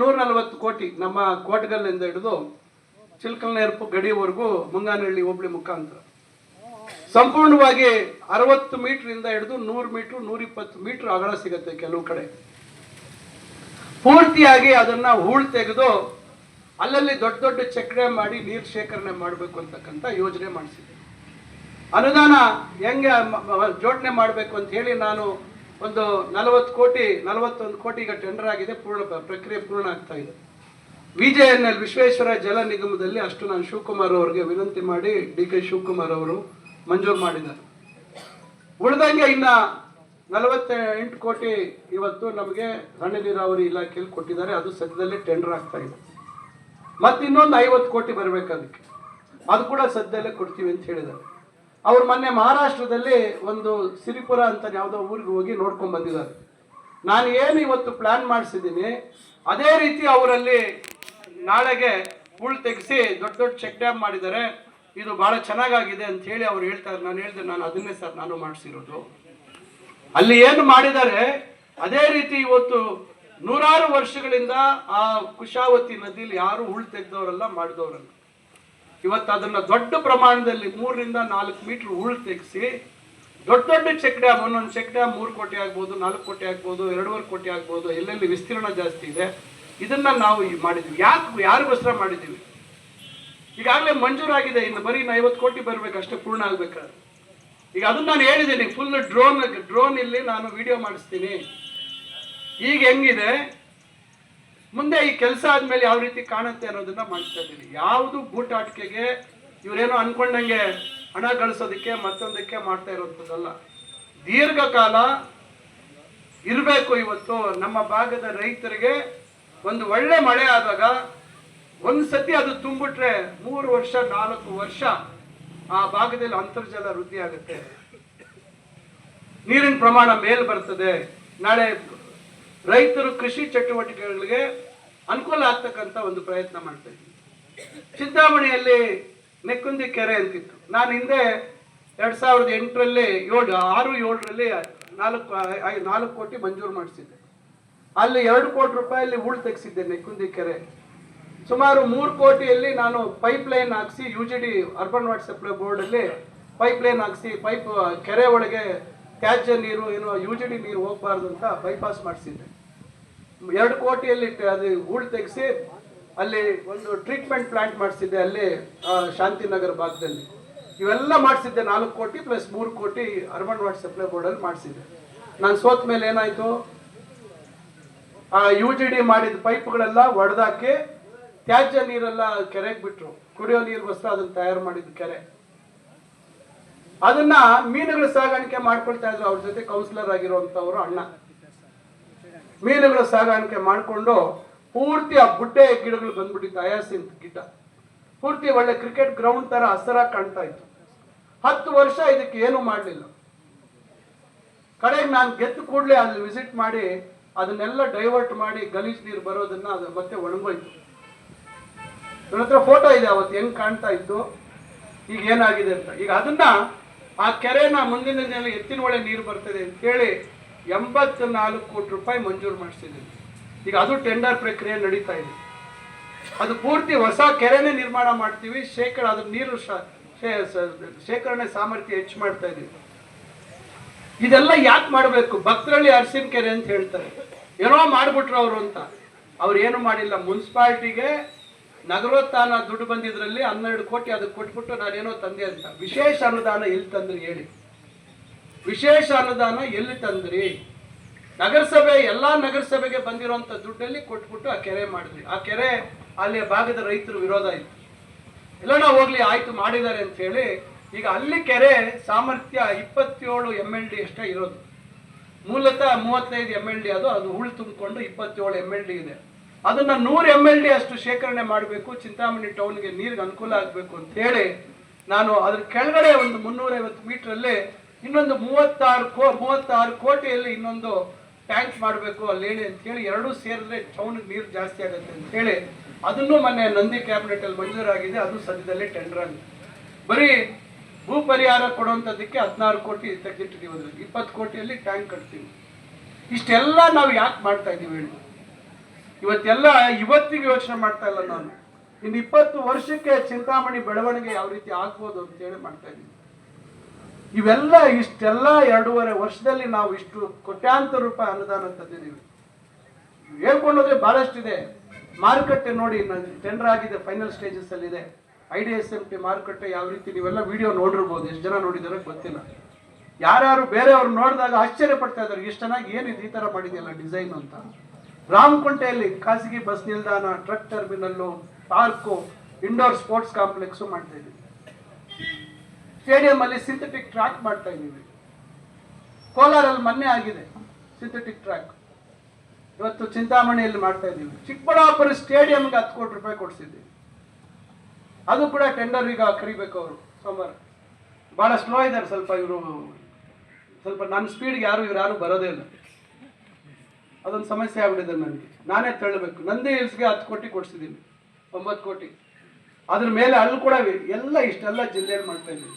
ನೂರ ನಲವತ್ತು ಕೋಟಿ ನಮ್ಮ ಕೋಟಗಲ್ಲಿಂದ ಹಿಡಿದು ಚಿಲ್ಕಲ್ನೇರ್ಪು ಗಡಿವರೆಗೂ ಮುಂಗಾನಹಳ್ಳಿ ಹೋಬಳಿ ಮುಖಾಂತರ. ಸಂಪೂರ್ಣವಾಗಿ ಅರವತ್ತು ಮೀಟರ್ ಹಿಡಿದು ನೂರು ಮೀಟ್ರ್, ನೂರಿಪ್ಪತ್ತು ಮೀಟರ್ ಅಗಲ ಸಿಗುತ್ತೆ ಕೆಲವು ಕಡೆ. ಪೂರ್ತಿಯಾಗಿ ಅದನ್ನ ಹೂಳ್ ತೆಗೆದು ಅಲ್ಲಲ್ಲಿ ದೊಡ್ಡ ದೊಡ್ಡ ಚಕ್ರೆ ಮಾಡಿ ನೀರು ಶೇಖರಣೆ ಮಾಡಬೇಕು ಅಂತಕ್ಕಂಥ ಯೋಜನೆ ಮಾಡಿಸಿದೆ ಅನುದಾನ ಹೆಂಗೆ ಜೋಡಣೆ ಮಾಡಬೇಕು ಅಂತ ಹೇಳಿ ನಾನು ಒಂದು ನಲವತ್ತು ಕೋಟಿ, ನಲವತ್ತೊಂದು ಕೋಟಿ ಈಗ ಟೆಂಡರ್ ಆಗಿದೆ, ಪೂರ್ಣ ಪ್ರಕ್ರಿಯೆ ಪೂರ್ಣ ಆಗ್ತಾ ಇದೆ. V J N L Vishweshwara Jala ನಿಗಮದಲ್ಲಿ ಅಷ್ಟು ನಾನು ಶಿವಕುಮಾರ್ ಅವರಿಗೆ ವಿನಂತಿ ಮಾಡಿ ಡಿ ಕೆ ಶಿವಕುಮಾರ್ ಅವರು ಮಂಜೂರು ಮಾಡಿದ್ದಾರೆ. ಉಳಿದಂಗೆ ಇನ್ನ ನಲವತ್ತ ಎಂಟು ಕೋಟಿ ಇವತ್ತು ನಮಗೆ ಸಣ್ಣ ನೀರಾವರಿ ಇಲಾಖೆಯಲ್ಲಿ ಕೊಟ್ಟಿದ್ದಾರೆ, ಅದು ಸದ್ಯದಲ್ಲೇ ಟೆಂಡರ್ ಆಗ್ತಾ ಇದೆ. ಮತ್ತೆ ಇನ್ನೊಂದು ಐವತ್ತು ಕೋಟಿ ಬರಬೇಕು ಅದಕ್ಕೆ ಅದು ಕೂಡ ಸದ್ಯದಲ್ಲೇ ಕೊಡ್ತೀವಿ ಅಂತ ಹೇಳಿದ್ದಾರೆ. ಅವ್ರು ಮೊನ್ನೆ ಮಹಾರಾಷ್ಟ್ರದಲ್ಲಿ ಒಂದು ಸಿರಿಪುರ ಅಂತ ಯಾವುದೋ ಊರಿಗೆ ಹೋಗಿ ನೋಡ್ಕೊಂಡ್ ಬಂದಿದ್ದಾರೆ. ನಾನು ಏನು ಇವತ್ತು ಪ್ಲಾನ್ ಮಾಡಿಸಿದ್ದೀನಿ, ಅದೇ ರೀತಿ ಅವರಲ್ಲಿ ನಾಳೆಗೆ ಹುಳ್ ತೆಗೆಸಿ ದೊಡ್ಡ ದೊಡ್ಡ ಚೆಕ್ ಡ್ಯಾಮ್ ಮಾಡಿದ್ದಾರೆ. ಇದು ಬಹಳ ಚೆನ್ನಾಗಾಗಿದೆ ಅಂತ ಹೇಳಿ ಅವ್ರು ಹೇಳ್ತಾರೆ. ನಾನು ಹೇಳಿದೆ, ನಾನು ಅದನ್ನೇ ಸರ್ ನಾನು ಮಾಡಿಸಿರೋದು. ಅಲ್ಲಿ ಏನು ಮಾಡಿದ್ದಾರೆ, ಅದೇ ರೀತಿ ಇವತ್ತು ನೂರಾರು ವರ್ಷಗಳಿಂದ ಆ ಕುಶಾವತಿ ನದಿಯಲ್ಲಿ ಯಾರು ಹುಳ್ ತೆಗೆದವರಲ್ಲ, ಮಾಡಿದವರಲ್ಲ. ಇವತ್ತು ಅದನ್ನ ದೊಡ್ಡ ಪ್ರಮಾಣದಲ್ಲಿ ಮೂರರಿಂದ ನಾಲ್ಕು ಮೀಟರ್ ಉಳ್ ತೆಗೆಸಿ, ದೊಡ್ಡ ದೊಡ್ಡ ಚೆಕ್ ಡ್ಯಾಮ್, ಒಂದೊಂದು ಚೆಕ್ ಡ್ಯಾಮ್ ಮೂರು ಕೋಟಿ ಆಗ್ಬೋದು, ನಾಲ್ಕು ಕೋಟಿ ಆಗ್ಬೋದು, ಎರಡೂವರೆ ಕೋಟಿ ಆಗ್ಬೋದು, ಎಲ್ಲೆಲ್ಲಿ ವಿಸ್ತೀರ್ಣ ಜಾಸ್ತಿ ಇದೆ, ಇದನ್ನ ನಾವು ಮಾಡಿದ್ವಿ. ಯಾಕೆ ಯಾರಿಗೋಸ್ಕರ ಮಾಡಿದ್ದೀವಿ? ಈಗಾಗಲೇ ಮಂಜೂರಾಗಿದೆ ಇನ್ನು ಬರೀ ಇನ್ನು ಐವತ್ತು ಕೋಟಿ ಬರಬೇಕು, ಅಷ್ಟೇ ಪೂರ್ಣ ಆಗ್ಬೇಕಾದ್ರೆ. ಈಗ ಅದನ್ನ ನಾನು ಹೇಳಿದ್ದೀನಿ ಫುಲ್ ಡ್ರೋನ್ ಡ್ರೋನ್ ಇಲ್ಲಿ ನಾನು ವಿಡಿಯೋ ಮಾಡಿಸ್ತೀನಿ. ಈಗ ಹೆಂಗಿದೆ? ಮುಂದೆ ಈ ಕೆಲಸ ಆದ್ಮೇಲೆ ಯಾವ ರೀತಿ ಕಾಣುತ್ತೆ ಅನ್ನೋದನ್ನ ಮಾಡ್ತಾ ಇದ್ದೀನಿ. ಯಾವುದು ಬೂಟಾಟಿಕೆಗೆ ಇವರೇನೋ ಅನ್ಕೊಂಡಂಗೆ ಹಣ ಗಳಿಸೋದಕ್ಕೆ ಮತ್ತೊಂದಕ್ಕೆ ಮಾಡ್ತಾ ಇರೋಂಥದ್ದಲ್ಲ. ದೀರ್ಘಕಾಲ ಇರಬೇಕು ಇವತ್ತು ನಮ್ಮ ಭಾಗದ ರೈತರಿಗೆ ಒಂದು ಒಳ್ಳೆ ಮಳೆ ಆದಾಗ ಒಂದು ಸತಿ ಅದು ತುಂಬಿಟ್ರೆ ಮೂರು ವರ್ಷ, ನಾಲ್ಕು ವರ್ಷ ಆ ಭಾಗದಲ್ಲಿ ಅಂತರ್ಜಲ ವೃದ್ಧಿ ಆಗುತ್ತೆ. ನೀರಿನ ಪ್ರಮಾಣ ಮೇಲ್ ಬರ್ತದೆ. ನಾಳೆ ರೈತರು ಕೃಷಿ ಚಟುವಟಿಕೆಗಳಿಗೆ ಅನುಕೂಲ ಆಗ್ತಕ್ಕಂಥ ಒಂದು ಪ್ರಯತ್ನ ಮಾಡ್ತಾ ಇದ್ದೀನಿ. ಚಿಂತಾಮಣಿಯಲ್ಲಿ ನೆಕ್ಕುಂದಿ ಕೆರೆ ಅಂತಿತ್ತು. ನಾನು ಹಿಂದೆ ಎರಡು ಸಾವಿರದ ಎಂಟರಲ್ಲಿ ಏಳು, ಆರು, ಏಳರಲ್ಲಿ ನಾಲ್ಕು ನಾಲ್ಕು ಕೋಟಿ ಮಂಜೂರು ಮಾಡಿಸಿದ್ದೆ. ಅಲ್ಲಿ ಎರಡು ಕೋಟಿ ರೂಪಾಯಲ್ಲಿ ಹೂಳು ತೆಗೆಸಿದ್ದೆ ನೆಕ್ಕುಂದಿ ಕೆರೆ. ಸುಮಾರು ಮೂರು ಕೋಟಿಯಲ್ಲಿ ನಾನು ಪೈಪ್ ಲೈನ್ ಹಾಕ್ಸಿ U G D urban water supply ಬೋರ್ಡಲ್ಲಿ pipeline ಹಾಕ್ಸಿ, ಪೈಪ್, ಕೆರೆ ಒಳಗೆ ತ್ಯಾಜ್ಯ ನೀರು, ಏನು ಯು ಜಿ ಡಿ ನೀರು ಹೋಗಬಾರ್ದು ಅಂತ ಬೈಪಾಸ್ ಮಾಡಿಸಿದ್ದೆ. ಎರಡು ಕೋಟಿಯಲ್ಲಿ ಅದು ಹೂಳು ತೆಗೆಸಿ ಅಲ್ಲಿ ಒಂದು ಟ್ರೀಟ್ಮೆಂಟ್ ಪ್ಲಾಂಟ್ ಮಾಡಿಸಿದ್ದೆ ಅಲ್ಲಿ ಶಾಂತಿನಗರ ಭಾಗದಲ್ಲಿ. ಇವೆಲ್ಲ ಮಾಡಿಸಿದ್ದೆ ನಾಲ್ಕು ಕೋಟಿ ಪ್ಲಸ್ ಮೂರು ಕೋಟಿ ಅರ್ಬನ್ ವಾಟರ್ ಸಪ್ಲೈ ಬೋರ್ಡಲ್ಲಿ ಮಾಡಿಸಿದ್ದೆ. ನಾನು ಸೋತ ಮೇಲೆ ಏನಾಯಿತು? ಆ ಯು ಜಿ ಡಿ ಮಾಡಿದ ಪೈಪ್ಗಳೆಲ್ಲ ಒಡೆದಾಕಿ ತ್ಯಾಜ್ಯ ನೀರೆಲ್ಲ ಕೆರೆಗೆ ಬಿಟ್ರು. ಕುಡಿಯೋ ನೀರಿಗೋಸ್ಕರ ಅದನ್ನ ತಯಾರು ಮಾಡಿದ ಕೆರೆ. ಅದನ್ನ ಮೀನುಗಳ ಸಾಗಾಣಿಕೆ ಮಾಡ್ಕೊಳ್ತಾ ಇದ್ರು. ಅವ್ರ ಜೊತೆ ಕೌನ್ಸಿಲರ್ ಆಗಿರುವಂತವ್ರು ಅಣ್ಣ. ಮೀನುಗಳ ಸಾಗಾಣಿಕೆ ಮಾಡಿಕೊಂಡು ಪೂರ್ತಿ ಆ ಬುಡ್ಡೆ ಗಿಡಗಳು ಬಂದ್ಬಿಟ್ಟಿತ್ತು ಅಯಾಸಿಂತ್ ಗಿಡ. ಪೂರ್ತಿ ಒಳ್ಳೆ ಕ್ರಿಕೆಟ್ ಗ್ರೌಂಡ್ ತರ ಹಸರಾಗಿ ಕಾಣ್ತಾ ಇತ್ತು. ಹತ್ತು ವರ್ಷ ಇದಕ್ಕೆ ಏನು ಮಾಡಲಿಲ್ಲ. ಕಡೆಗೆ ನಾನು ಗೆದ್ದು ಕೂಡಲೇ ಅಲ್ಲಿ ವಿಸಿಟ್ ಮಾಡಿ ಅದನ್ನೆಲ್ಲ ಡೈವರ್ಟ್ ಮಾಡಿ ಗಲೀಜ್ ನೀರು ಬರೋದನ್ನ ಅದು ಮತ್ತೆ ಒಣಗೋಯ್ತು. ನನ್ನ ಹತ್ರ ಫೋಟೋ ಇದೆ ಅವತ್ತು ಹೆಂಗ್ ಕಾಣ್ತಾ ಇತ್ತು. ಈಗ ಏನಾಗಿದೆ ಅಂತ. ಈಗ ಅದನ್ನ ಆ ಕೆರೆನ ಮುಂದಿನ ದಿನ ಎತ್ತಿನ ಒಳ್ಳೆ ನೀರು ಬರ್ತದೆ ಅಂತ ಹೇಳಿ ಎಂಬತ್ತು ನಾಲ್ಕು ಕೋಟಿ ರೂಪಾಯಿ ಮಂಜೂರು ಮಾಡಿಸಿದ್ದೀನಿ ಈಗ ಅದು ಟೆಂಡರ್ ಪ್ರಕ್ರಿಯೆ ನಡೀತಾ ಇದೆ. ಅದು ಪೂರ್ತಿ ಹೊಸ ಕೆರೆನೇ ನಿರ್ಮಾಣ ಮಾಡ್ತೀವಿ, ಶೇಕಡ ಅದ್ರ ನೀರು ಶೇಖರಣೆ ಸಾಮರ್ಥ್ಯ ಹೆಚ್ಚು ಮಾಡ್ತಾ ಇದೀವಿ ಇದೆಲ್ಲ ಯಾಕೆ ಮಾಡಬೇಕು? ಭಕ್ತರಳ್ಳಿ ಅರಸಿನ ಕೆರೆ ಅಂತ ಹೇಳ್ತಾರೆ. ಏನೋ ಮಾಡ್ಬಿಟ್ರು ಅವರು ಅಂತ. ಅವ್ರು ಏನು ಮಾಡಿಲ್ಲ. ಮುನ್ಸಿಪಾಲ್ಟಿಗೆ ನಗರೋತ್ಥಾನ ದುಡ್ಡು ಬಂದಿದ್ರಲ್ಲಿ ಹನ್ನೆರಡು ಕೋಟಿ ಅದಕ್ಕೆ ಕೊಟ್ಬಿಟ್ಟು ನಾನೇನೋ ತಂದೆ ಅಂತ. ವಿಶೇಷ ಅನುದಾನ ಇಲ್ಲಿ ತಂದ್ರೆ ಹೇಳಿ. ವಿಶೇಷ ಅನುದಾನ ಎಲ್ಲಿ ತಂದ್ರಿ? ನಗರಸಭೆ, ಎಲ್ಲಾ ನಗರಸಭೆಗೆ ಬಂದಿರುವಂತ ದುಡ್ಡಲ್ಲಿ ಕೊಟ್ಬಿಟ್ಟು ಆ ಕೆರೆ ಮಾಡಿದ್ವಿ ಆ ಕೆರೆ ಅಲ್ಲಿ ಭಾಗದ ರೈತರು ವಿರೋಧ ಇತ್ತು. ನಾವು ಹೋಗ್ಲಿ, ಆಯ್ತು, ಮಾಡಿದ್ದಾರೆ ಅಂತ ಹೇಳಿ ಈಗ ಅಲ್ಲಿ ಕೆರೆ ಸಾಮರ್ಥ್ಯ ಇಪ್ಪತ್ತೇಳು ಎಂ ಎಲ್ ಡಿ ಅಷ್ಟೇ ಇರೋದು. ಮೂಲತಃ ಮೂವತ್ತೈದು ಎಂ ಎಲ್ ಡಿ ಅದು ಅದು ಹುಳು ತುಂಬಿಕೊಂಡು ಇಪ್ಪತ್ತೇಳು ಎಂ ಎಲ್ ಡಿ ಇದೆ. ಅದನ್ನ ನೂರು ಎಂ ಎಲ್ ಡಿ ಅಷ್ಟು ಶೇಖರಣೆ ಮಾಡಬೇಕು, ಚಿಂತಾಮಣಿ ಟೌನ್ಗೆ ನೀರಿಗೆ ಅನುಕೂಲ ಆಗಬೇಕು ಅಂತ ಹೇಳಿ ನಾನು ಅದ್ರ ಕೆಳಗಡೆ ಒಂದು ಮುನ್ನೂರೈವತ್ತು ಮೀಟ್ರಲ್ಲಿ ಇನ್ನೊಂದು ಮೂವತ್ತಾರು ಕೋ, ಮೂವತ್ತಾರು ಕೋಟಿಯಲ್ಲಿ ಇನ್ನೊಂದು ಟ್ಯಾಂಕ್ ಮಾಡಬೇಕು ಅಲ್ಲಿ ಹೇಳಿ ಅಂತ ಹೇಳಿ ಎರಡೂ ಸೇರಿದ್ರೆ ಚೌನಿಗೆ ನೀರು ಜಾಸ್ತಿ ಆಗುತ್ತೆ ಅಂತ ಹೇಳಿ ಅದನ್ನು ಮೊನ್ನೆ ನಂದಿ ಕ್ಯಾಬಿನೆಟ್ ಅಲ್ಲಿ ಮಂಜೂರಾಗಿದೆ. ಅದು ಸದ್ಯದಲ್ಲೇ ಟೆಂಡರ್ ಆಗಿದೆ. ಬರೀ ಭೂ ಪರಿಹಾರ ಕೊಡುವಂಥದ್ದಕ್ಕೆ ಹದಿನಾರು ಕೋಟಿ ತೆಗೆದಿಟ್ಟಿದ್ದೀವಿ ಅದರಲ್ಲಿ ಇಪ್ಪತ್ತು ಕೋಟಿಯಲ್ಲಿ ಟ್ಯಾಂಕ್ ಕಟ್ತೀವಿ. ಇಷ್ಟೆಲ್ಲ ನಾವು ಯಾಕೆ ಮಾಡ್ತಾ ಇದ್ದೀವಿ ಹೇಳಿ. ಇವತ್ತೆಲ್ಲ ಇವತ್ತಿಗೆ ಯೋಚನೆ ಮಾಡ್ತಾ ಇಲ್ಲ ನಾನು. ಇನ್ನು ಇಪ್ಪತ್ತು ವರ್ಷಕ್ಕೆ ಚಿಂತಾಮಣಿ ಬೆಳವಣಿಗೆ ಯಾವ ರೀತಿ ಆಗ್ಬೋದು ಅಂತೇಳಿ ಮಾಡ್ತಾ ಇದ್ದೀನಿ ಇವೆಲ್ಲ ಇಷ್ಟೆಲ್ಲ ಎರಡೂವರೆ ವರ್ಷದಲ್ಲಿ ನಾವು ಇಷ್ಟು ಕೋಟ್ಯಾಂತರ ರೂಪಾಯಿ ಅನುದಾನ ತಂದಿದ್ದೀವಿ. ಹೇಳ್ಕೊಂಡೋದ್ರೆ ಬಹಳಷ್ಟಿದೆ. ಮಾರುಕಟ್ಟೆ ನೋಡಿ ಟೆಂಡರ್ ಆಗಿದೆ ಫೈನಲ್ ಸ್ಟೇಜಸ್ ಅಲ್ಲಿ ಇದೆ. I D S M T ಮಾರುಕಟ್ಟೆ ಯಾವ ರೀತಿ ನೀವೆಲ್ಲ ವಿಡಿಯೋ ನೋಡಿರ್ಬೋದು, ಎಷ್ಟು ಜನ ನೋಡಿದಾರೆ ಗೊತ್ತಿಲ್ಲ. ಯಾರ್ಯಾರು ಬೇರೆಯವ್ರು ನೋಡಿದಾಗ ಆಶ್ಚರ್ಯ ಪಡ್ತಾ ಇದ್ದಾರೆ, ಇಷ್ಟು ಚೆನ್ನಾಗಿ ಏನಿದೆ ಈ ತರ ಮಾಡಿದೆಯಲ್ಲ ಡಿಸೈನ್ ಅಂತ. ರಾಮಕುಂಟೆಯಲ್ಲಿ ಖಾಸಗಿ ಬಸ್ ನಿಲ್ದಾಣ truck terminal park indoor sports complex ಮಾಡ್ತಾ ಇದ್ದೀವಿ. ಸ್ಟೇಡಿಯಂ ಅಲ್ಲಿ ಸಿಂಥೆಟಿಕ್ ಟ್ರ್ಯಾಕ್ ಮಾಡ್ತಾ ಇದ್ದೀವಿ. ಕೋಲಾರಲ್ಲಿ ಮೊನ್ನೆ ಆಗಿದೆ ಸಿಂಥೆಟಿಕ್ ಟ್ರ್ಯಾಕ್. ಇವತ್ತು ಚಿಂತಾಮಣಿಯಲ್ಲಿ ಮಾಡ್ತಾ ಇದ್ದೀವಿ. ಚಿಕ್ಕಬಳ್ಳಾಪುರ ಸ್ಟೇಡಿಯಂಗೆ ಹತ್ತು ಕೋಟಿ ರೂಪಾಯಿ ಕೊಡಿಸಿದ್ದೀವಿ ಅದು ಕೂಡ ಟೆಂಡರ್ ಈಗ ಕರಿಬೇಕು ಅವರು, ಸೋಮವಾರ. ಭಾಳ ಸ್ಲೋ ಇದ್ದಾರೆ ಸ್ವಲ್ಪ ಇವರು, ಸ್ವಲ್ಪ ನನ್ನ ಸ್ಪೀಡ್ಗೆ ಯಾರು, ಇವ್ರು ಯಾರು ಬರೋದೇ ಇಲ್ಲ. ಅದೊಂದು ಸಮಸ್ಯೆ ಆಗ್ಬಿಟ್ಟಿದೆ ನನಗೆ. ನಾನೇ ತಳ್ಳಬೇಕು. ನಂದೇ ಹಿಲ್ಸ್ಗೆ ಹತ್ತು ಕೋಟಿ ಕೊಡಿಸಿದ್ದೀನಿ. ಒಂಬತ್ತು ಕೋಟಿ. ಅದ್ರ ಮೇಲೆ ಅಲ್ಲಿ ಕೂಡ ಎಲ್ಲ ಇಷ್ಟೆಲ್ಲ ಜಿಲ್ಲೆಯಲ್ಲಿ ಮಾಡ್ತಾ ಇದ್ದೀನಿ.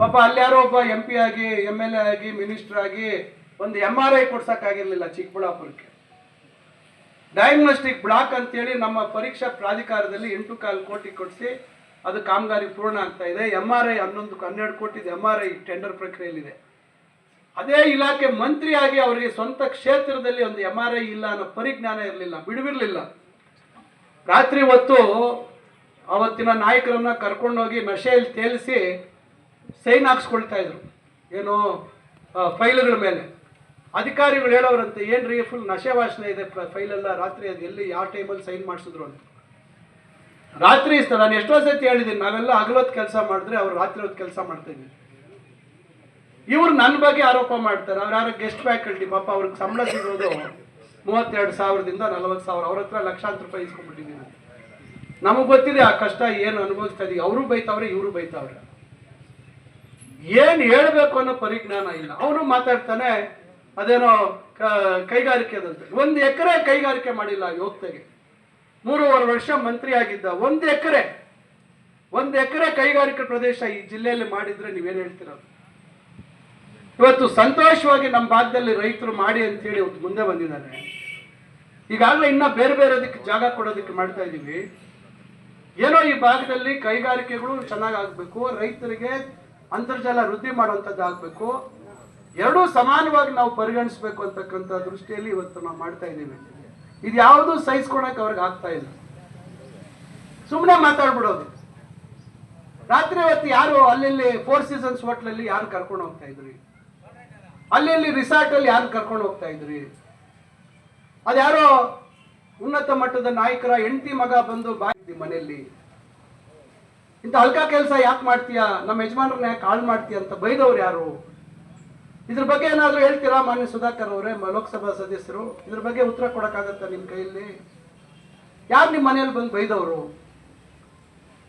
ಪಾಪ ಅಲ್ಲಿ ಯಾರೋ ಒಬ್ಬ ಎಂ ಪಿ ಆಗಿ ಎಂ ಎಲ್ ಎ ಆಗಿ ಮಿನಿಸ್ಟರ್ ಆಗಿ ಒಂದು ಎಂ ಆರ್ ಐ ಕೊಡ್ಸೋಕ್ಕಾಗಿರಲಿಲ್ಲ ಚಿಕ್ಕಬಳ್ಳಾಪುರಕ್ಕೆ. ಡಯಾಗ್ನೋಸ್ಟಿಕ್ ಬ್ಲಾಕ್ ಅಂತೇಳಿ ನಮ್ಮ ಪರೀಕ್ಷಾ ಪ್ರಾಧಿಕಾರದಲ್ಲಿ ಎಂಟು ಕಾಲು ಕೋಟಿ ಕೊಡಿಸಿ ಅದು ಕಾಮಗಾರಿ ಪೂರ್ಣ ಆಗ್ತಾ ಇದೆ. ಎಂ ಆರ್ ಐ ಹನ್ನೊಂದು ಹನ್ನೆರಡು ಕೋಟಿದು ಎಂ ಆರ್ ಐ ಟೆಂಡರ್ ಪ್ರಕ್ರಿಯೆಯಲ್ಲಿದೆ. ಅದೇ ಇಲಾಖೆ ಮಂತ್ರಿಯಾಗಿ ಅವರಿಗೆ ಸ್ವಂತ ಕ್ಷೇತ್ರದಲ್ಲಿ ಒಂದು ಎಂ ಆರ್ ಐ ಇಲ್ಲ ಅನ್ನೋ ಪರಿಜ್ಞಾನ ಇರಲಿಲ್ಲ, ಬಿಡುವಿರಲಿಲ್ಲ. ರಾತ್ರಿ ಹೊತ್ತು ಅವತ್ತಿನ ನಾಯಕರನ್ನ ಕರ್ಕೊಂಡೋಗಿ ನಶೆಯಲ್ಲಿ ತೇಲಿಸಿ ಸೈನ್ ಹಾಕ್ಸ್ಕೊಳ್ತಾ ಇದ್ರು. ಏನು ಫೈಲ್ಗಳ ಮೇಲೆ. ಅಧಿಕಾರಿಗಳು ಹೇಳೋರಂತೆ ಏನು ರೀ ಫುಲ್ ನಶೆ ವಾಸನೆ ಇದೆ ಫೈಲೆಲ್ಲ ರಾತ್ರಿ ಅದು ಎಲ್ಲಿ, ಯಾವ ಟೈಮಲ್ಲಿ ಸೈನ್ ಮಾಡಿಸಿದ್ರು ಅಂತ. ರಾತ್ರಿ ಇಷ್ಟ, ನಾನು ಎಷ್ಟೋ ಸತಿ ಹೇಳಿದ್ದೀನಿ ನಾವೆಲ್ಲ ಹಗಲೊತ್ತು ಕೆಲಸ ಮಾಡಿದ್ರೆ ಅವ್ರು ರಾತ್ರಿ ಹೊತ್ತು ಕೆಲಸ ಮಾಡ್ತಾ ಇವರು ನನ್ನ ಬಗ್ಗೆ ಆರೋಪ ಮಾಡ್ತಾರೆ, ಅವ್ರು ಯಾರೋ ಗೆಸ್ಟ್ ಫ್ಯಾಕಲ್ಟಿ ಪಾಪ ಅವ್ರಿಗೆ ಸಂಬಳ ಸಿಗೋದು ಮೂವತ್ತೆರಡು ಸಾವಿರದಿಂದ ನಲವತ್ತು ಸಾವಿರ, ಅವ್ರ ಹತ್ರ ಲಕ್ಷಾಂತರ ರೂಪಾಯಿ ಇಸ್ಕೊಂಡ್ಬಿಟ್ಟಿದ್ದೀನಿ ನಮಗೆ ಗೊತ್ತಿದೆ ಆ ಕಷ್ಟ, ಏನು ಅನುಭವಿಸ್ತಾ ಇದೀವಿ. ಅವರು ಬೈತಾವ್ರೆ, ಇವರು ಬೈತಾವ್ರೆ. ಏನ್ ಹೇಳ್ಬೇಕು ಅನ್ನೋ ಪರಿಜ್ಞಾನ ಇಲ್ಲ. ಅವನು ಮಾತಾಡ್ತಾನೆ, ಅದೇನೋ ಕೈಗಾರಿಕೆ ಅದಂತೆ. ಒಂದು ಎಕರೆ ಕೈಗಾರಿಕೆ ಮಾಡಿಲ್ಲ ಯೋಗ್ತೆಗೆ ಮೂರುವರೆ ವರ್ಷ ಮಂತ್ರಿ ಆಗಿದ್ದ ಒಂದು ಎಕರೆ ಒಂದು ಎಕರೆ ಕೈಗಾರಿಕೆ ಪ್ರದೇಶ ಈ ಜಿಲ್ಲೆಯಲ್ಲಿ ಮಾಡಿದ್ರೆ ನೀವೇನು ಹೇಳ್ತೀರ? ಇವತ್ತು ಸಂತೋಷವಾಗಿ ನಮ್ಮ ಭಾಗದಲ್ಲಿ ರೈತರು ಮಾಡಿ ಅಂತ ಹೇಳಿ ಇವತ್ತು ಮುಂದೆ ಬಂದಿದ್ದಾರೆ. ಈಗಾಗಲೇ ಇನ್ನ ಬೇರೆ ಬೇರೆ ಅದಕ್ಕೆ ಜಾಗ ಕೊಡೋದಕ್ಕೆ ಮಾಡ್ತಾ ಇದ್ದೀವಿ ಏನೋ ಈ ಭಾಗದಲ್ಲಿ ಕೈಗಾರಿಕೆಗಳು ಚೆನ್ನಾಗಿ ಆಗಬೇಕು, ರೈತರಿಗೆ ಅಂತರ್ಜಲ ವೃದ್ಧಿ ಮಾಡುವಂಥದ್ದಾಗಬೇಕು ಎರಡೂ ಸಮಾನವಾಗಿ ನಾವು ಪರಿಗಣಿಸ್ಬೇಕು ಅಂತಕ್ಕಂಥ ದೃಷ್ಟಿಯಲ್ಲಿ ಇವತ್ತು ನಾವು ಮಾಡ್ತಾ ಇದ್ದೀವಿ. ಇದು ಯಾವುದು ಸಹಿಸ್ಕೊಳಕ್ ಅವ್ರಿಗೆ ಆಗ್ತಾ ಇಲ್ಲ. ಸುಮ್ಮನೆ ಮಾತಾಡ್ಬಿಡೋದು. ರಾತ್ರಿ ಹೊತ್ತು ಯಾರು ಅಲ್ಲಿ ಫೋರ್ ಸೀಸನ್ಸ್ ಹೋಟ್ಲಲ್ಲಿ ಯಾರು ಕರ್ಕೊಂಡು ಹೋಗ್ತಾ ಇದ್ರಿ? ಅಲ್ಲಿ ರಿಸಾರ್ಟ್ ಅಲ್ಲಿ ಯಾರು ಕರ್ಕೊಂಡು ಹೋಗ್ತಾ ಇದ್ರಿ? ಅದ್ಯಾರೋ ಉನ್ನತ ಮಟ್ಟದ ನಾಯಕರ ಹೆಂಡತಿ ಮಗ ಬಂದು ಬಾಯಿ ಮನೆಯಲ್ಲಿ ಇಂಥ ಅಲ್ಕ ಕೆಲಸ ಯಾಕೆ ಮಾಡ್ತೀಯಾ? ನಮ್ಮ ಯಜಮಾನ್ರನ್ನ ಯಾಕೆ ಹಾಳು ಮಾಡ್ತೀಯ ಅಂತ ಬೈದವ್ರು ಯಾರು? ಇದ್ರ ಬಗ್ಗೆ ಏನಾದರೂ ಹೇಳ್ತೀರಾ ಮಾನ್ಯ ಸುಧಾಕರ್ ಅವರೇ ಲೋಕಸಭಾ ಸದಸ್ಯರು? ಇದ್ರ ಬಗ್ಗೆ ಉತ್ತರ ಕೊಡೋಕ್ಕಾಗತ್ತಾ ನಿಮ್ಮ ಕೈಯಲ್ಲಿ? ಯಾರು ನಿಮ್ಮ ಮನೆಯಲ್ಲಿ ಬಂದು ಬೈದವರು?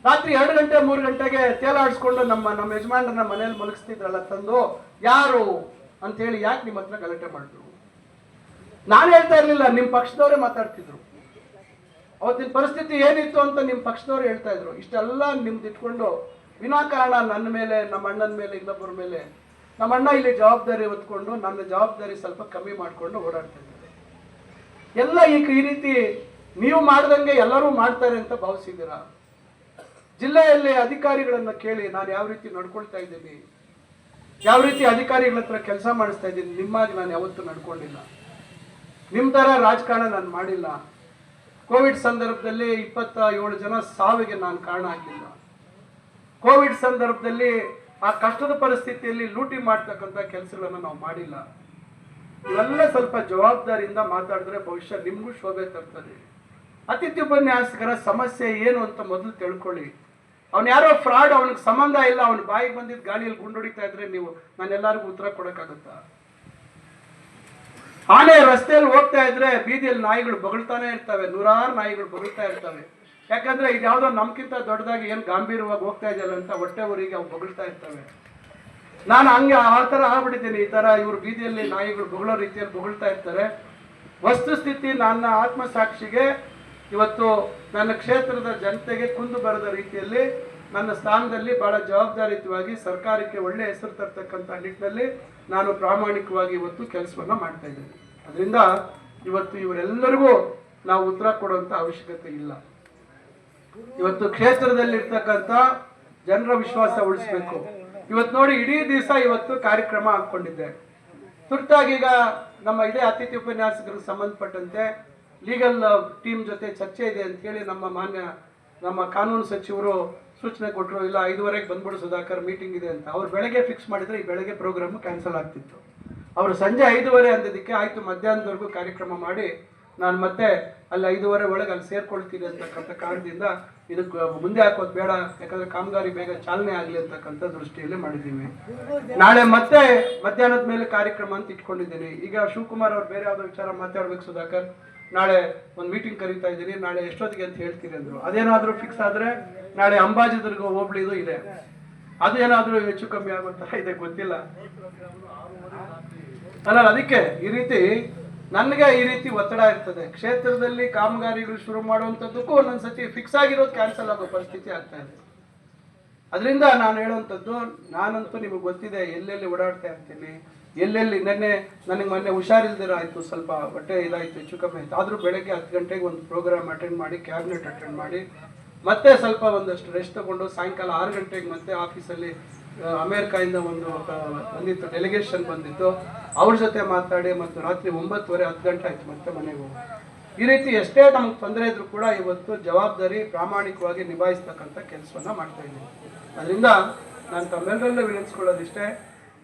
ರಾತ್ರಿ ಎರಡು ಗಂಟೆ, ಮೂರು ಗಂಟೆಗೆ ತೇಲಾಡಿಸ್ಕೊಂಡು ನಮ್ಮ ನಮ್ಮ ಯಜಮಾನ್ರನ್ನ ಮನೆಯಲ್ಲಿ ಮಲಗಿಸ್ತಿದ್ರಲ್ಲ ತಂದು, ಯಾರು ಅಂತೇಳಿ ಯಾಕೆ ನಿಮ್ಮ ಹತ್ರ ಗಲಾಟೆ ಮಾಡಿದ್ರು? ನಾನು ಹೇಳ್ತಾ ಇರಲಿಲ್ಲ ನಿಮ್ಮ ಪಕ್ಷದವರೇ ಮಾತಾಡ್ತಿದ್ರು. ಅವತ್ತಿನ ಪರಿಸ್ಥಿತಿ ಏನಿತ್ತು ಅಂತ ನಿಮ್ಮ ಪಕ್ಷದವ್ರು ಹೇಳ್ತಾ ಇದ್ರು. ಇಷ್ಟೆಲ್ಲ ನಿಮ್ದು ಇಟ್ಕೊಂಡು ವಿನಾಕಾರಣ ನನ್ನ ಮೇಲೆ, ನಮ್ಮ ಅಣ್ಣನ ಮೇಲೆ, ಇನ್ನೊಬ್ಬರ ಮೇಲೆ ನಮ್ಮ ಅಣ್ಣ ಇಲ್ಲಿ ಜವಾಬ್ದಾರಿ ಹೊತ್ಕೊಂಡು ನನ್ನ ಜವಾಬ್ದಾರಿ ಸ್ವಲ್ಪ ಕಮ್ಮಿ ಮಾಡಿಕೊಂಡು ಓಡಾಡ್ತಾ ಇದ್ದಾರೆ. ಎಲ್ಲ ಈಗ ಈ ರೀತಿ ನೀವು ಮಾಡ್ದಂಗೆ ಎಲ್ಲರೂ ಮಾಡ್ತಾರೆ ಅಂತ ಭಾವಿಸಿದ್ದೀರಾ? ಜಿಲ್ಲೆಯಲ್ಲಿ ಅಧಿಕಾರಿಗಳನ್ನು ಕೇಳಿ ನಾನು ಯಾವ ರೀತಿ ನಡ್ಕೊಳ್ತಾ ಇದ್ದೀನಿ? ಯಾವ ರೀತಿ ಅಧಿಕಾರಿಗಳ ಹತ್ರ ಕೆಲಸ ಮಾಡಿಸ್ತಾ ಇದ್ದೀನಿ? ನಿಮ್ಮಾಗಿ ನಾನು ಯಾವತ್ತೂ ನಡ್ಕೊಂಡಿಲ್ಲ. ನಿಮ್ಮ ಥರ ರಾಜಕಾರಣ ನಾನು ಮಾಡಿಲ್ಲ. ಕೋವಿಡ್ ಸಂದರ್ಭದಲ್ಲಿ ಇಪ್ಪತ್ತ ಏಳು ಜನ ಸಾವಿಗೆ ನಾನು ಕಾರಣ ಆಗಿಲ್ಲ. ಕೋವಿಡ್ ಸಂದರ್ಭದಲ್ಲಿ ಆ ಕಷ್ಟದ ಪರಿಸ್ಥಿತಿಯಲ್ಲಿ ಲೂಟಿ ಮಾಡ್ತಕ್ಕಂಥ ಕೆಲಸಗಳನ್ನು ನಾವು ಮಾಡಿಲ್ಲ. ಇವೆಲ್ಲ ಸ್ವಲ್ಪ ಜವಾಬ್ದಾರಿಯಿಂದ ಮಾತಾಡಿದ್ರೆ ಭವಿಷ್ಯ ನಿಮಗೂ ಶೋಭೆ ತರ್ತದೆ. ಅತಿಥಿ ಉಪನ್ಯಾಸಕರ ಸಮಸ್ಯೆ ಏನು ಅಂತ ಮೊದಲು ತಿಳ್ಕೊಳ್ಳಿ. ಅವ್ನು ಯಾರೋ ಫ್ರಾಡ್, ಅವನಿಗೆ ಸಂಬಂಧ ಇಲ್ಲ, ಅವನ ಬಾಯಿಗೆ ಬಂದಿದ್ದ ಗಾಳಿಯಲ್ಲಿ ಗುಂಡೊಡಿತಾ ಇದ್ರೆ ನೀವು, ನಾನೆಲ್ಲರಿಗೂ ಉತ್ತರ ಕೊಡೋಕ್ಕಾಗುತ್ತಾ? ಆನೆ ರಸ್ತೆಯಲ್ಲಿ ಹೋಗ್ತಾ ಇದ್ರೆ ಬೀದಿಯಲ್ಲಿ ನಾಯಿಗಳು ಬಗಳ್ತಾನೆ ಇರ್ತವೆ, ನೂರಾರು ನಾಯಿಗಳು ಬಗಳ್ತಾ ಇರ್ತವೆ. ಯಾಕಂದ್ರೆ ಇದು ಯಾವುದೋ ನಮ್ಗಿಂತ ದೊಡ್ಡದಾಗಿ ಏನು ಗಾಂಭೀರ್ಯವಾಗಿ ಹೋಗ್ತಾ ಇದೆಯಲ್ಲ ಅಂತ ಹೊಟ್ಟೆ ಊರಿಗೆ ಅವು ಬಗಳ್ತಾ ಇರ್ತವೆ. ನಾನು ಹಂಗೆ ಆ ಥರ ಆಗ್ಬಿಟ್ಟಿದ್ದೀನಿ, ಈ ಥರ ಇವ್ರು ಬೀದಿಯಲ್ಲಿ ನಾಯಿಗಳು ಬೊಗಳೋ ರೀತಿಯಲ್ಲಿ ಬೊಗಳ್ತಾ ಇರ್ತಾರೆ. ವಸ್ತುಸ್ಥಿತಿ ನನ್ನ ಆತ್ಮಸಾಕ್ಷಿಗೆ ಇವತ್ತು ನನ್ನ ಕ್ಷೇತ್ರದ ಜನತೆಗೆ ಕುಂದು ಬರದ ರೀತಿಯಲ್ಲಿ ನನ್ನ ಸ್ಥಾನದಲ್ಲಿ ಬಹಳ ಜವಾಬ್ದಾರಿಯುತವಾಗಿ ಸರ್ಕಾರಕ್ಕೆ ಒಳ್ಳೆ ಹೆಸರು ತರ್ತಕ್ಕಂಥ ನಿಟ್ಟಿನಲ್ಲಿ ನಾನು ಪ್ರಾಮಾಣಿಕವಾಗಿ ಇವತ್ತು ಕೆಲಸವನ್ನು ಮಾಡ್ತಾ ಇದ್ದೇನೆ. ಅದರಿಂದ ಇವತ್ತು ಇವರೆಲ್ಲರಿಗೂ ನಾವು ಉತ್ತರ ಕೊಡುವಂಥ ಅವಶ್ಯಕತೆ ಇಲ್ಲ. ಇವತ್ತು ಕ್ಷೇತ್ರದಲ್ಲಿರ್ತಕ್ಕಂಥ ಜನರ ವಿಶ್ವಾಸ ಉಳಿಸ್ಬೇಕು. ಇವತ್ತು ನೋಡಿ ಇಡೀ ದಿವಸ ಇವತ್ತು ಕಾರ್ಯಕ್ರಮ ಹಾಕೊಂಡಿದ್ದೆ ತುರ್ತಾಗಿ ಈಗ ನಮ್ಮ ಇದೇ ಅತಿಥಿ ಉಪನ್ಯಾಸಕರಿಗೆ ಸಂಬಂಧಪಟ್ಟಂತೆ ಲೀಗಲ್ ಟೀಮ್ ಜೊತೆ ಚರ್ಚೆ ಇದೆ ಅಂತ ಹೇಳಿ ನಮ್ಮ ಮಾನ್ಯ ನಮ್ಮ ಕಾನೂನು ಸಚಿವರು ಸೂಚನೆ ಕೊಟ್ಟರು ಇಲ್ಲ, ಐದುವರೆಗೆ ಬಂದ್ಬಿಡು ಸುಧಾಕರ್ ಮೀಟಿಂಗ್ ಇದೆ ಅಂತ. ಅವ್ರು ಬೆಳಗ್ಗೆ ಫಿಕ್ಸ್ ಮಾಡಿದ್ರೆ ಈ ಬೆಳಗ್ಗೆ ಪ್ರೋಗ್ರಾಮ್ ಕ್ಯಾನ್ಸಲ್ ಆಗ್ತಿತ್ತು. ಅವರು ಸಂಜೆ ಐದುವರೆ ಅಂದಿದ್ದಕ್ಕೆ ಆಯಿತು, ಮಧ್ಯಾಹ್ನದವರೆಗೂ ಕಾರ್ಯಕ್ರಮ ಮಾಡಿ, ನಾನು ಮತ್ತೆ ಅಲ್ಲಿ ಐದುವರೆ ಒಳಗೆ ಅಲ್ಲಿ ಸೇರ್ಕೊಳ್ತೀನಿ ಅಂತಕ್ಕಂಥ ಕಾರಣದಿಂದ ಇದಕ್ಕೆ ಮುಂದೆ ಹಾಕೋದು ಬೇಡ, ಯಾಕಂದ್ರೆ ಕಾಮಗಾರಿ ಬೇಗ ಚಾಲನೆ ಆಗಲಿ ಅಂತಕ್ಕಂಥ ದೃಷ್ಟಿಯಲ್ಲಿ ಮಾಡಿದ್ದೀವಿ. ನಾಳೆ ಮತ್ತೆ ಮಧ್ಯಾಹ್ನದ ಮೇಲೆ ಕಾರ್ಯಕ್ರಮ ಅಂತ ಇಟ್ಕೊಂಡಿದ್ದೀನಿ. ಈಗ ಶಿವಕುಮಾರ್ ಅವ್ರು ಬೇರೆ ಯಾವುದೋ ವಿಚಾರ ಮಾತಾಡ್ಬೇಕು ಸುಧಾಕರ್. ನಾಳೆ ಒಂದು ಮೀಟಿಂಗ್ ಕರೀತಾ ಇದ್ದೀನಿ, ನಾಳೆ ಎಷ್ಟೊತ್ತಿಗೆ ಅಂತ ಹೇಳ್ತೀರಿ ಅಂದರು. ಅದೇನಾದರೂ ಫಿಕ್ಸ್ ಆದರೆ ನಾಳೆ ಅಂಬಾಜಿದುರ್ಗ ಹೋಬಳಿದು ಇದೆ ಅದೇನಾದರೂ ಹೆಚ್ಚು ಕಮ್ಮಿ ಆಗುತ್ತಾ ಇದೆ ಗೊತ್ತಿಲ್ಲ. ಅಲ್ಲ, ಅದಕ್ಕೆ ಈ ರೀತಿ ನನಗೆ ಈ ರೀತಿ ಒತ್ತಡ ಇರ್ತದೆ. ಕ್ಷೇತ್ರದಲ್ಲಿ ಕಾಮಗಾರಿಗಳು ಶುರು ಮಾಡುವಂಥದ್ದಕ್ಕೂ ಒಂದೊಂದ್ಸತಿ ಫಿಕ್ಸ್ ಆಗಿರೋದು ಕ್ಯಾನ್ಸಲ್ ಆಗೋ ಪರಿಸ್ಥಿತಿ ಆಗ್ತಾ ಇದೆ. ಅದರಿಂದ ನಾನು ಹೇಳುವಂಥದ್ದು ನಾನಂತೂ ನಿಮಗೆ ಗೊತ್ತಿದೆ, ಎಲ್ಲೆಲ್ಲಿ ಓಡಾಡ್ತಾ ಇರ್ತೀನಿ ಎಲ್ಲೆಲ್ಲಿ? ನೆನ್ನೆ ನನಗೆ ಮೊನ್ನೆ ಹುಷಾರಿಲ್ದಿರ ಆಯಿತು, ಸ್ವಲ್ಪ ಹೊಟ್ಟೆ ಇದಾಯಿತು, ಹೆಚ್ಚು ಕಮ್ಮಿ ಆಯಿತು. ಆದರೂ ಬೆಳಗ್ಗೆ ಹತ್ತು ಗಂಟೆಗೆ ಒಂದು ಪ್ರೋಗ್ರಾಮ್ ಅಟೆಂಡ್ ಮಾಡಿ ಕ್ಯಾಬಿನೆಟ್ ಅಟೆಂಡ್ ಮಾಡಿ, ಮತ್ತೆ ಸ್ವಲ್ಪ ಒಂದಷ್ಟು ರೆಸ್ಟ್ ತಗೊಂಡು ಸಾಯಂಕಾಲ ಆರು ಗಂಟೆಗೆ ಮತ್ತೆ ಆಫೀಸಲ್ಲಿ ಅಮೇರಿಕಾಯಿಂದ ಒಂದು ಬಂದಿತ್ತು ಡೆಲಿಗೇಷನ್ ಬಂದಿತ್ತು. ಅವ್ರ ಜೊತೆ ಮಾತಾಡಿ ಮತ್ತು ರಾತ್ರಿ ಒಂಬತ್ತುವರೆ, ಹತ್ತು ಗಂಟೆ ಆಯ್ತು ಮತ್ತೆ ಮನೆಗೆ ಹೋಗಿ. ಈ ರೀತಿ ಎಷ್ಟೇ ನಮ್ಗೆ ತೊಂದರೆ ಇದ್ರೂ ಕೂಡ ಇವತ್ತು ಜವಾಬ್ದಾರಿ ಪ್ರಾಮಾಣಿಕವಾಗಿ ನಿಭಾಯಿಸ್ತಕ್ಕಂಥ ಕೆಲಸವನ್ನ ಮಾಡ್ತಾ ಇದ್ದೀನಿ. ಅದರಿಂದ ನಾನು ತಮ್ಮೆಲ್ಲರಲ್ಲೂ ವಿನಂತಿಸ್ಕೊಳ್ಳೋದಿಷ್ಟೇ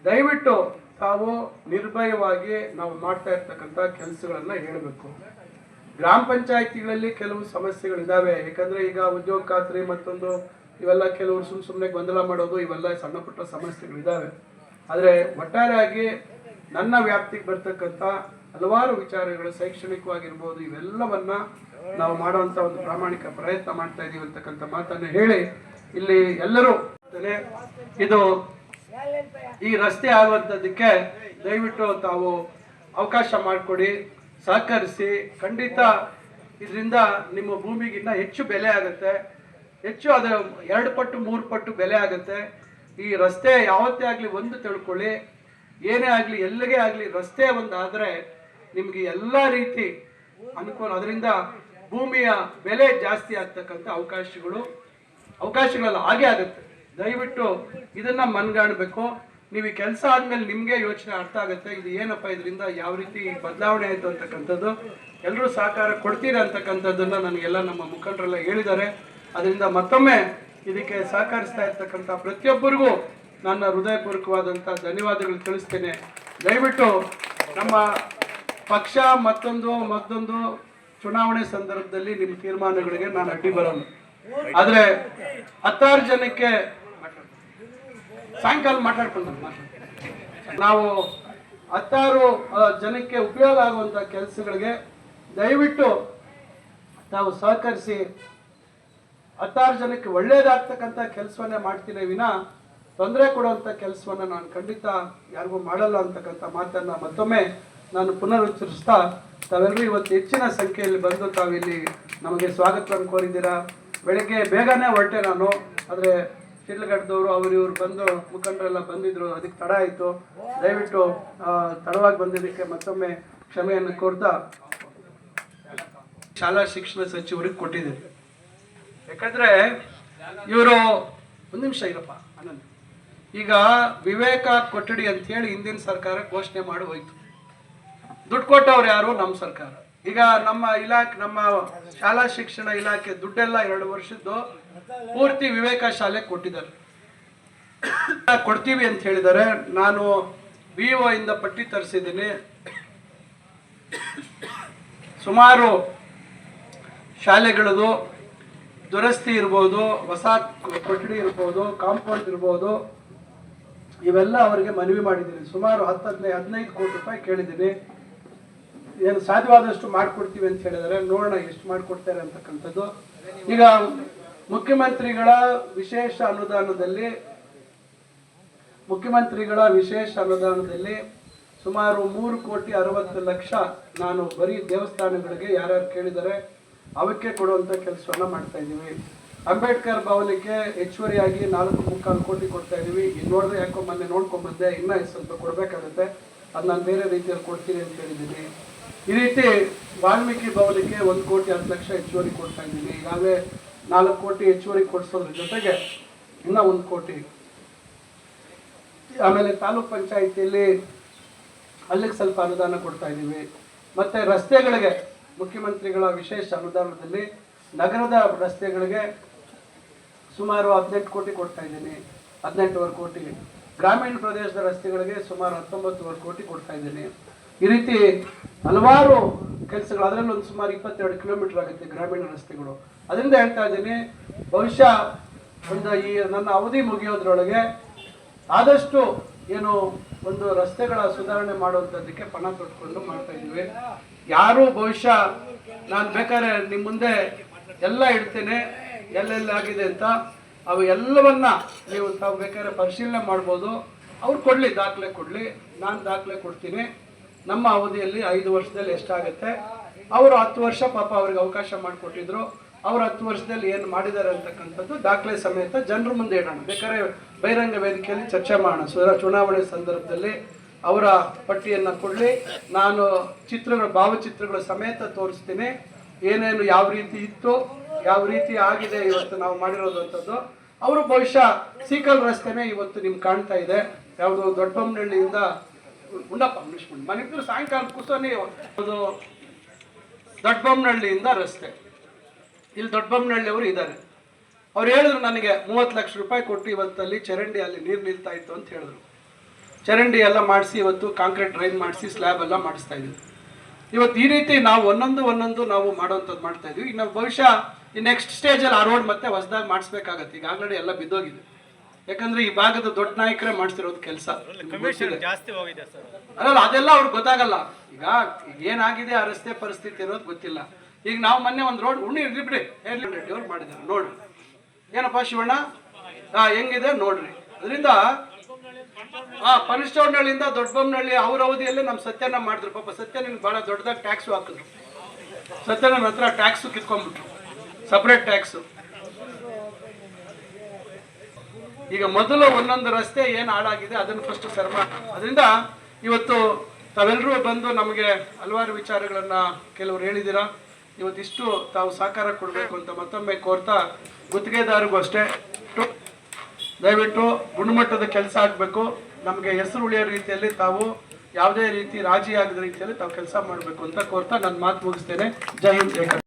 ದಯವಿಟ್ಟು ತಾವು ನಿರ್ಭಯವಾಗಿ ನಾವು ಮಾಡ್ತಾ ಇರ್ತಕ್ಕಂಥ ಕೆಲಸಗಳನ್ನು ಹೇಳಬೇಕು. ಗ್ರಾಮ ಪಂಚಾಯತಿಗಳಲ್ಲಿ ಕೆಲವು ಸಮಸ್ಯೆಗಳಿದ್ದಾವೆ ಯಾಕಂದ್ರೆ ಈಗ ಉದ್ಯೋಗ ಖಾತ್ರಿ ಮತ್ತೊಂದು, ಇವೆಲ್ಲ ಕೆಲವರು ಸುಮ್ಮ ಸುಮ್ಮನೆ ಗೊಂದಲ ಮಾಡೋದು, ಇವೆಲ್ಲ ಸಣ್ಣ ಪುಟ್ಟ ಸಮಸ್ಯೆಗಳಿದ್ದಾವೆ ಆದರೆ ಒಟ್ಟಾರೆಯಾಗಿ ನನ್ನ ವ್ಯಾಪ್ತಿಗೆ ಬರ್ತಕ್ಕಂಥ ಹಲವಾರು ವಿಚಾರಗಳು ಶೈಕ್ಷಣಿಕವಾಗಿರ್ಬೋದು, ಇವೆಲ್ಲವನ್ನ ನಾವು ಮಾಡುವಂತ ಒಂದು ಪ್ರಾಮಾಣಿಕ ಪ್ರಯತ್ನ ಮಾಡ್ತಾ ಇದೀವಿ ಅಂತಕ್ಕಂಥ ಮಾತನ್ನು ಹೇಳಿ ಇಲ್ಲಿ ಎಲ್ಲರೂ ಇದು ಈ ರಸ್ತೆ ಆಗುವಂಥದ್ದಕ್ಕೆ ದಯವಿಟ್ಟು ತಾವು ಅವಕಾಶ ಮಾಡಿಕೊಡಿ, ಸಹಕರಿಸಿ. ಖಂಡಿತ ಇದರಿಂದ ನಿಮ್ಮ ಭೂಮಿಗಿನ್ನ ಹೆಚ್ಚು ಬೆಲೆ ಆಗುತ್ತೆ. ಹೆಚ್ಚು ಅದು ಎರಡು ಪಟ್ಟು, ಮೂರು ಪಟ್ಟು ಬೆಲೆ ಆಗುತ್ತೆ. ಈ ರಸ್ತೆ ಯಾವತ್ತೇ ಆಗಲಿ ಒಂದು ತಿಳ್ಕೊಳ್ಳಿ. ಏನೇ ಆಗಲಿ, ಎಲ್ಲಿಗೆ ಆಗಲಿ ರಸ್ತೆ ಒಂದು ಆದರೆ ನಿಮಗೆ ಎಲ್ಲ ರೀತಿ ಅನುಕೂಲ. ಅದರಿಂದ ಭೂಮಿಯ ಬೆಲೆ ಜಾಸ್ತಿ ಆಗ್ತಕ್ಕಂಥ ಅವಕಾಶಗಳು ಅವಕಾಶಗಳೆಲ್ಲ ಹಾಗೆ ಆಗುತ್ತೆ. ದಯವಿಟ್ಟು ಇದನ್ನ ಮನ್ಗಾಣಬೇಕು. ನೀವು ಈ ಕೆಲಸ ಆದ್ಮೇಲೆ ನಿಮ್ಗೆ ಯೋಚನೆ ಅರ್ಥ ಆಗುತ್ತೆ. ಇದು ಏನಪ್ಪ ಇದರಿಂದ ಯಾವ ರೀತಿ ಬದಲಾವಣೆ ಆಯ್ತು ಅಂತಕ್ಕಂಥದ್ದು. ಎಲ್ಲರೂ ಸಹಕಾರ ಕೊಡ್ತೀರಾ ಅಂತಕ್ಕಂಥದ್ದನ್ನ ನನಗೆಲ್ಲ ನಮ್ಮ ಮುಖಂಡರೆಲ್ಲ ಹೇಳಿದ್ದಾರೆ. ಅದರಿಂದ ಮತ್ತೊಮ್ಮೆ ಇದಕ್ಕೆ ಸಹಕರಿಸ್ತಾ ಇರ್ತಕ್ಕಂಥ ಪ್ರತಿಯೊಬ್ಬರಿಗೂ ನನ್ನ ಹೃದಯಪೂರ್ವಕವಾದಂಥ ಧನ್ಯವಾದಗಳು ತಿಳಿಸ್ತೇನೆ. ದಯವಿಟ್ಟು ನಮ್ಮ ಪಕ್ಷ ಮತ್ತೊಂದು ಮತ್ತೊಂದು ಚುನಾವಣೆ ಸಂದರ್ಭದಲ್ಲಿ ನಿಮ್ಮ ತೀರ್ಮಾನಗಳಿಗೆ ನಾನು ಅಡ್ಡಿ ಬರಲ್ಲ. ಆದರೆ ಹತ್ತಾರು ಜನಕ್ಕೆ ಸಾಯಂಕಾಲ ಮಾತಾಡ್ಕೊಂಡು ನಾವು ಹತ್ತಾರು ಜನಕ್ಕೆ ಉಪಯೋಗ ಆಗುವಂತ ಕೆಲಸಗಳಿಗೆ ದಯವಿಟ್ಟು ತಾವು ಸಹಕರಿಸಿ ಹತ್ತಾರು ಜನಕ್ಕೆ ಒಳ್ಳೇದಾಗ್ತಕ್ಕಂಥ ಕೆಲಸವನ್ನೇ ಮಾಡ್ತೀನಿ ವಿನ ತೊಂದರೆ ಕೊಡುವಂಥ ಕೆಲಸವನ್ನ ನಾನು ಖಂಡಿತ ಯಾರಿಗೂ ಮಾಡಲ್ಲ ಅಂತಕ್ಕಂಥ ಮಾತನ್ನ ಮತ್ತೊಮ್ಮೆ ನಾನು ಪುನರುಚ್ಚರಿಸ್ತಾ, ತಾವೆಲ್ಲರೂ ಇವತ್ತು ಹೆಚ್ಚಿನ ಸಂಖ್ಯೆಯಲ್ಲಿ ಬಂದು ತಾವಿಲ್ಲಿ ನಮಗೆ ಸ್ವಾಗತವನ್ನು ಕೋರಿದ್ದೀರಾ. ಬೆಳಗ್ಗೆ ಬೇಗನೆ ಹೊರಟೆ ನಾನು, ಆದರೆ ಶಿಡ್ಲಘಟ್ಟದವರು ಅವರು ಇವರು ಬಂದು ಮುಖಂಡರೆಲ್ಲ ಬಂದಿದ್ರು, ಅದಕ್ಕೆ ತಡ ಆಯಿತು. ದಯವಿಟ್ಟು ತಡವಾಗಿ ಬಂದಿದ್ದಕ್ಕೆ ಮತ್ತೊಮ್ಮೆ ಕ್ಷಮೆಯನ್ನು ಕೋರ್ತಾ ಶಾಲಾ ಶಿಕ್ಷಣ ಸಚಿವರಿಗೆ ಕೊಟ್ಟಿದ್ದೀರಿ ಯಾಕಂದ್ರೆ ಇವರು ಒಂದು ನಿಮಿಷ ಇರಪ್ಪ ಆನಂದ್ ಈಗ ವಿವೇಕ ಕೊಠಡಿ ಅಂತ ಹೇಳಿ ಹಿಂದಿನ ಸರ್ಕಾರ ಘೋಷಣೆ ಮಾಡಿ ಹೋಯ್ತು. ದುಡ್ಡು ಕೊಟ್ಟವ್ರು ಯಾರು? ನಮ್ಮ ಸರ್ಕಾರ. ಈಗ ನಮ್ಮ ಇಲಾಖೆ, ನಮ್ಮ ಶಾಲಾ ಶಿಕ್ಷಣ ಇಲಾಖೆ ದುಡ್ಡೆಲ್ಲ ಎರಡು ವರ್ಷದ್ದು ಪೂರ್ತಿ ವಿವೇಕ ಶಾಲೆ ಕೊಟ್ಟಿದ್ದಾರೆ. ಕೊಡ್ತೀವಿ ಅಂತ ಹೇಳಿದ್ದಾರೆ. ನಾನು ಬಿ ಒ ಇಂದ ಪಟ್ಟಿ ತರಿಸಿದ್ದೀನಿ. ಸುಮಾರು ಶಾಲೆಗಳದು ದುರಸ್ತಿ ಇರ್ಬೋದು, ಹೊಸ ಕೊಠಡಿ ಇರ್ಬೋದು, ಕಾಂಪೌಂಡ್ ಇರ್ಬೋದು, ಇವೆಲ್ಲ ಅವರಿಗೆ ಮನವಿ ಮಾಡಿದ್ದೀನಿ. ಸುಮಾರು ಹತ್ತು ಹದಿನೈದು ಹದಿನೈದು ಕೋಟಿ ರೂಪಾಯಿ ಕೇಳಿದ್ದೀನಿ. ಏನು ಸಾಧ್ಯವಾದಷ್ಟು ಮಾಡಿಕೊಡ್ತೀವಿ ಅಂತ ಹೇಳಿದರೆ ನೋಡೋಣ ಎಷ್ಟು ಮಾಡಿಕೊಡ್ತಾರೆ ಅಂತಕ್ಕಂಥದ್ದು. ಈಗ ಮುಖ್ಯಮಂತ್ರಿಗಳ ವಿಶೇಷ ಅನುದಾನದಲ್ಲಿ ಮುಖ್ಯಮಂತ್ರಿಗಳ ವಿಶೇಷ ಅನುದಾನದಲ್ಲಿ ಸುಮಾರು ಮೂರು ಕೋಟಿ ಅರವತ್ತು ಲಕ್ಷ ನಾನು ಬರೀ ದೇವಸ್ಥಾನಗಳಿಗೆ ಯಾರ್ಯಾರು ಕೇಳಿದರೆ ಅವಕ್ಕೆ ಕೊಡುವಂಥ ಕೆಲಸವನ್ನು ಮಾಡ್ತಾ ಇದ್ದೀವಿ. ಅಂಬೇಡ್ಕರ್ ಭವನಕ್ಕೆ ಹೆಚ್ಚುವರಿಯಾಗಿ ನಾಲ್ಕು ಮುಕ್ಕಾಲು ಕೋಟಿ ಕೊಡ್ತಾ ಇದ್ದೀವಿ. ಈಗ ನೋಡಿದ್ರೆ ಯಾಕೋ ಮೊನ್ನೆ ನೋಡ್ಕೊಂಡ್ಬಂದೆ ಇನ್ನೂ ಸ್ವಲ್ಪ ಕೊಡಬೇಕಾಗುತ್ತೆ. ಅದು ನಾನು ಬೇರೆ ರೀತಿಯಲ್ಲಿ ಕೊಡ್ತೀನಿ ಅಂತ ಹೇಳಿದ್ದೀನಿ. ಈ ರೀತಿ ವಾಲ್ಮೀಕಿ ಭವನಕ್ಕೆ ಒಂದು ಕೋಟಿ ಹತ್ತು ಲಕ್ಷ ಹೆಚ್ಚುವರಿ ಕೊಡ್ತಾ ಇದ್ದೀನಿ ಈಗಾಗಲೇ ನಾಲ್ಕು ಕೋಟಿ ಹೆಚ್ಚುವರಿ ಕೊಡಿಸೋದ್ರ ಜೊತೆಗೆ ಇನ್ನೂ ಒಂದು ಕೋಟಿ. ಆಮೇಲೆ ತಾಲೂಕ್ ಪಂಚಾಯಿತಿಯಲ್ಲಿ ಅಲ್ಲಿಗೆ ಸ್ವಲ್ಪ ಅನುದಾನ ಕೊಡ್ತಾ ಇದ್ದೀವಿ ಮತ್ತೆ ರಸ್ತೆಗಳಿಗೆ ಮುಖ್ಯಮಂತ್ರಿಗಳ ವಿಶೇಷ ಅನುದಾನದಲ್ಲಿ ನಗರದ ರಸ್ತೆಗಳಿಗೆ ಸುಮಾರು ಹದಿನೆಂಟು ಕೋಟಿ ಕೊಡ್ತಾ ಇದ್ದೀನಿ ಹದಿನೆಂಟುವರೆ ಕೋಟಿ. ಗ್ರಾಮೀಣ ಪ್ರದೇಶದ ರಸ್ತೆಗಳಿಗೆ ಸುಮಾರು ಹತ್ತೊಂಬತ್ತುವರೆ ಕೋಟಿ ಕೊಡ್ತಾ ಇದ್ದೀನಿ ಈ ರೀತಿ ಹಲವಾರು ಕೆಲಸಗಳು ಅದರಲ್ಲಿ ಒಂದು ಸುಮಾರು ಇಪ್ಪತ್ತೆರಡು ಕಿಲೋಮೀಟರ್ ಆಗುತ್ತೆ ಗ್ರಾಮೀಣ ರಸ್ತೆಗಳು. ಅದರಿಂದ ಹೇಳ್ತಾ ಇದ್ದೀನಿ, ಬಹುಶಃ ಒಂದು ಈ ನನ್ನ ಅವಧಿ ಮುಗಿಯೋದ್ರೊಳಗೆ ಆದಷ್ಟು ಏನು ಒಂದು ರಸ್ತೆಗಳ ಸುಧಾರಣೆ ಮಾಡುವಂಥದ್ದಕ್ಕೆ ಪಣ ತೊಟ್ಕೊಂಡು ಮಾಡ್ತಾ ಇದ್ದೀವಿ. ಯಾರು ಬಹುಶಃ ನಾನು ಬೇಕಾದ್ರೆ ನಿಮ್ಮ ಮುಂದೆ ಎಲ್ಲ ಇಡ್ತೇನೆ, ಎಲ್ಲೆಲ್ಲಿ ಆಗಿದೆ ಅಂತ. ಅವು ಎಲ್ಲವನ್ನ ನೀವು ತಾವು ಬೇಕಾದ್ರೆ ಪರಿಶೀಲನೆ ಮಾಡ್ಬೋದು. ಅವ್ರು ಕೊಡಲಿ, ದಾಖಲೆ ಕೊಡಲಿ, ನಾನು ದಾಖಲೆ ಕೊಡ್ತೀನಿ. ನಮ್ಮ ಅವಧಿಯಲ್ಲಿ ಐದು ವರ್ಷದಲ್ಲಿ ಎಷ್ಟಾಗುತ್ತೆ? ಅವರು ಹತ್ತು ವರ್ಷ ಪಾಪ ಅವ್ರಿಗೆ ಅವಕಾಶ ಮಾಡಿಕೊಟ್ಟಿದ್ರು. ಅವ್ರು ಹತ್ತು ವರ್ಷದಲ್ಲಿ ಏನು ಮಾಡಿದ್ದಾರೆ ಅಂತಕ್ಕಂಥದ್ದು ದಾಖಲೆ ಸಮೇತ ಜನರ ಮುಂದೆ ಇಡೋಣ. ಬೇಕಾದ್ರೆ ಬಹಿರಂಗ ವೇದಿಕೆಯಲ್ಲಿ ಚರ್ಚೆ ಮಾಡೋಣ. ಸುರ ಚುನಾವಣೆ ಸಂದರ್ಭದಲ್ಲಿ ಅವರ ಪಟ್ಟಿಯನ್ನು ಕೊಡಲಿ. ನಾನು ಚಿತ್ರಗಳ, ಭಾವಚಿತ್ರಗಳ ಸಮೇತ ತೋರಿಸ್ತೀನಿ. ಏನೇನು ಯಾವ ರೀತಿ ಇತ್ತು, ಯಾವ ರೀತಿ ಆಗಿದೆ ಇವತ್ತು ನಾವು ಮಾಡಿರೋದು ಅಂಥದ್ದು ಅವರು ಬಹುಶಃ ಸೀಕಲ್ ರಸ್ತೆನೇ ಇವತ್ತು ನಿಮ್ಗೆ ಕಾಣ್ತಾ ಇದೆ. ಯಾವುದು ದೊಡ್ಡಬೊಮ್ಮನಹಳ್ಳಿಯಿಂದ ಉಂಡಪ್ಪ ಮುನಿಸ್ಕೊಂಡು ಮನೆಗಿದ್ರು ಸಾಯಂಕಾಲ ಕೂಸೋನಿ ಅದು ದೊಡ್ಡಬೊಮ್ಮನಹಳ್ಳಿಯಿಂದ ರಸ್ತೆ. ಇಲ್ಲಿ ದೊಡ್ಡಬೊಮ್ಮನಹಳ್ಳಿಯವರು ಇದ್ದಾರೆ. ಅವ್ರು ಹೇಳಿದ್ರು ನನಗೆ ಮೂವತ್ತು ಲಕ್ಷ ರೂಪಾಯಿ ಕೊಟ್ಟು ಇವತ್ತಲ್ಲಿ ಚರಂಡಿ ಅಲ್ಲಿ ನೀರು ನಿಲ್ತಾ ಇತ್ತು ಅಂತ ಹೇಳಿದ್ರು. ಚರಂಡಿ ಎಲ್ಲ ಮಾಡಿಸಿ ಇವತ್ತು ಕಾಂಕ್ರೀಟ್ ಡ್ರೈನ್ ಮಾಡಿಸಿ ಸ್ಲ್ಯಾಬ್ ಎಲ್ಲ ಮಾಡಿಸ್ತಾ ಇದ್ದೀವಿ ಇವತ್ತು ಈ ರೀತಿ ನಾವು ಒಂದೊಂದು ಒಂದೊಂದು ನಾವು ಮಾಡೋವಂಥದ್ದು ಮಾಡ್ತಾ ಇದ್ವಿ. ಇನ್ನು ಬಹುಶಃ ಈ ನೆಕ್ಸ್ಟ್ ಸ್ಟೇಜಲ್ಲಿ ಆ ರೋಡ್ ಮತ್ತೆ ಹೊಸದಾಗಿ ಮಾಡಿಸ್ಬೇಕಾಗತ್ತೆ. ಈಗ ಆಲ್ರೆಡಿ ಎಲ್ಲ ಬಿದ್ದೋಗಿದೆ. ಯಾಕಂದ್ರೆ ಈ ಭಾಗದ ದೊಡ್ಡ ನಾಯಕರೇ ಮಾಡ್ತಿರೋದು ಕೆಲಸ. ಅಲ್ಲ ಅದೆಲ್ಲ ಅವ್ರಿಗೆ ಗೊತ್ತಾಗಲ್ಲ. ಈಗ ಏನಾಗಿದೆ ಆ ರಸ್ತೆ ಪರಿಸ್ಥಿತಿ ಇರೋದು ಗೊತ್ತಿಲ್ಲ. ಈಗ ನಾವು ಮೊನ್ನೆ ಒಂದು ರೋಡ್ ಉಣ್ಣಿ ಇರ್ಲಿ ಬಿಡಿ. ರೆಡ್ಡಿ ಅವ್ರು ಮಾಡಿದ್ದಾರೆ ನೋಡ್ರಿ. ಏನಪ್ಪ ಶಿವಣ್ಣ? ಹಾ ಹೆಂಗಿದೆ ನೋಡ್ರಿ. ಅದರಿಂದ ಆ ಪನಿಷ್ಠವನಹಳ್ಳಿಯಿಂದ ದೊಡ್ಡಬೊಮ್ಮನಹಳ್ಳಿ ಅವ್ರ ಅವಧಿಯಲ್ಲೇ ನಮ್ಮ ಸತ್ಯನ ಮಾಡಿದ್ರು. ಪಾಪ ಸತ್ಯ ನಿಮ್ಗೆ ಭಾಳ ದೊಡ್ಡದಾಗಿ ಟ್ಯಾಕ್ಸು ಹಾಕಿದ್ರು. ಸತ್ಯನ ಹತ್ರ ಟ್ಯಾಕ್ಸು ಕಿತ್ಕೊಂಡ್ಬಿಟ್ರು. ಸಪ್ರೇಟ್ ಟ್ಯಾಕ್ಸು ಈಗ ಮೊದಲು ಒಂದೊಂದು ರಸ್ತೆ ಏನು ಹಾಳಾಗಿದೆ, ಅದನ್ನು ಫಸ್ಟ್ ಸರ್ಮ ಅದರಿಂದ ಇವತ್ತು ತಾವೆಲ್ಲರೂ ಬಂದು ನಮಗೆ ಹಲವಾರು ವಿಚಾರಗಳನ್ನು ಕೆಲವರು ಹೇಳಿದ್ದೀರಾ. ಇವತ್ತಿಷ್ಟು ತಾವು ಸಹಕಾರ ಕೊಡಬೇಕು ಅಂತ ಮತ್ತೊಮ್ಮೆ ಕೋರ್ತಾ ಗುತ್ತಿಗೆದಾರಿಗೂ ಅಷ್ಟೇ. ದಯವಿಟ್ಟು ಗುಣಮಟ್ಟದ ಕೆಲಸ ಆಗಬೇಕು. ನಮಗೆ ಹೆಸರು ಉಳಿಯೋ ರೀತಿಯಲ್ಲಿ ತಾವು ಯಾವುದೇ ರೀತಿ ರಾಜಿಯಾಗದ ರೀತಿಯಲ್ಲಿ ತಾವು ಕೆಲಸ ಮಾಡಬೇಕು ಅಂತ ಕೋರ್ತಾ ನನ್ನ ಮಾತು ಮುಗಿಸ್ತೇನೆ. ಜೈ ಹಿಂದ್.